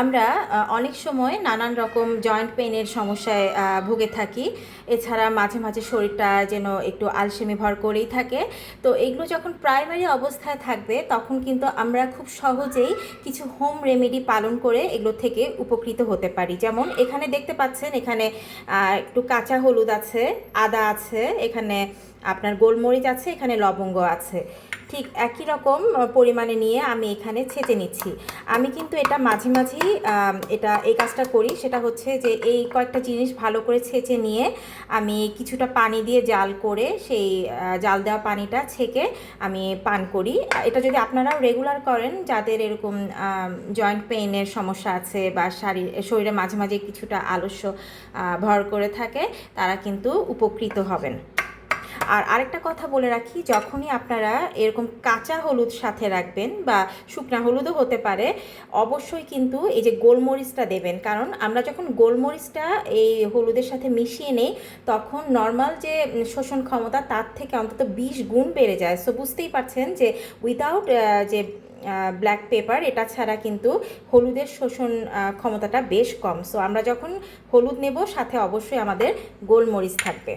আমরা অনেক সময় নানান রকম জয়েন্ট পেইনের সমস্যায় ভুগে থাকি। এছাড়া মাঝে মাঝে শরীরটা যেন একটু আলসেমি ভর করেই থাকে। তো এগুলো যখন প্রাইমারি অবস্থায় থাকবে, তখন কিন্তু আমরা খুব সহজেই কিছু হোম রেমেডি পালন করে এগুলো থেকে উপকৃত হতে পারি। যেমন এখানে দেখতে পাচ্ছেন, এখানে একটু কাঁচা হলুদ আছে, আদা আছে, এখানে আপনার গোলমরিচ আছে, এখানে লবঙ্গ আছে। ঠিক একই রকম পরিমাণে নিয়ে আমি এখানে ছেঁচে নিচ্ছি। আমি কিন্তু এটা মাঝে মাঝেই এটা এই কাজটা করি। সেটা হচ্ছে যে এই কয়েকটা জিনিস ভালো করে ছেঁচে নিয়ে আমি কিছুটা পানি দিয়ে জাল করে সেই জাল দেওয়া পানিটা ছেঁকে আমি পান করি। এটা যদি আপনারাও রেগুলার করেন, যাদের এরকম জয়েন্ট পেইনের সমস্যা আছে বা শারীর, শরীরে মাঝে মাঝে কিছুটা আলস্য ভর করে থাকে, তারা কিন্তু উপকৃত হবেন। আর আরেকটা কথা বলে রাখি, যখনই আপনারা এরকম কাঁচা হলুদ সাথে রাখবেন বা শুকনা হলুদও হতে পারে, অবশ্যই কিন্তু এই যে গোলমরিচটা দেবেন। কারণ আমরা যখন গোলমরিচটা এই হলুদের সাথে মিশিয়ে নেই, তখন নর্মাল যে শোষণ ক্ষমতা তার থেকে অন্তত বিশ গুণ বেড়ে যায়। সো বুঝতেই পারছেন যে উইদাউট যে ব্ল্যাক পেপার এটা ছাড়া কিন্তু হলুদের শোষণ ক্ষমতাটা বেশ কম। সো আমরা যখন হলুদ নেব, সাথে অবশ্যই আমাদের গোলমরিচ থাকবে।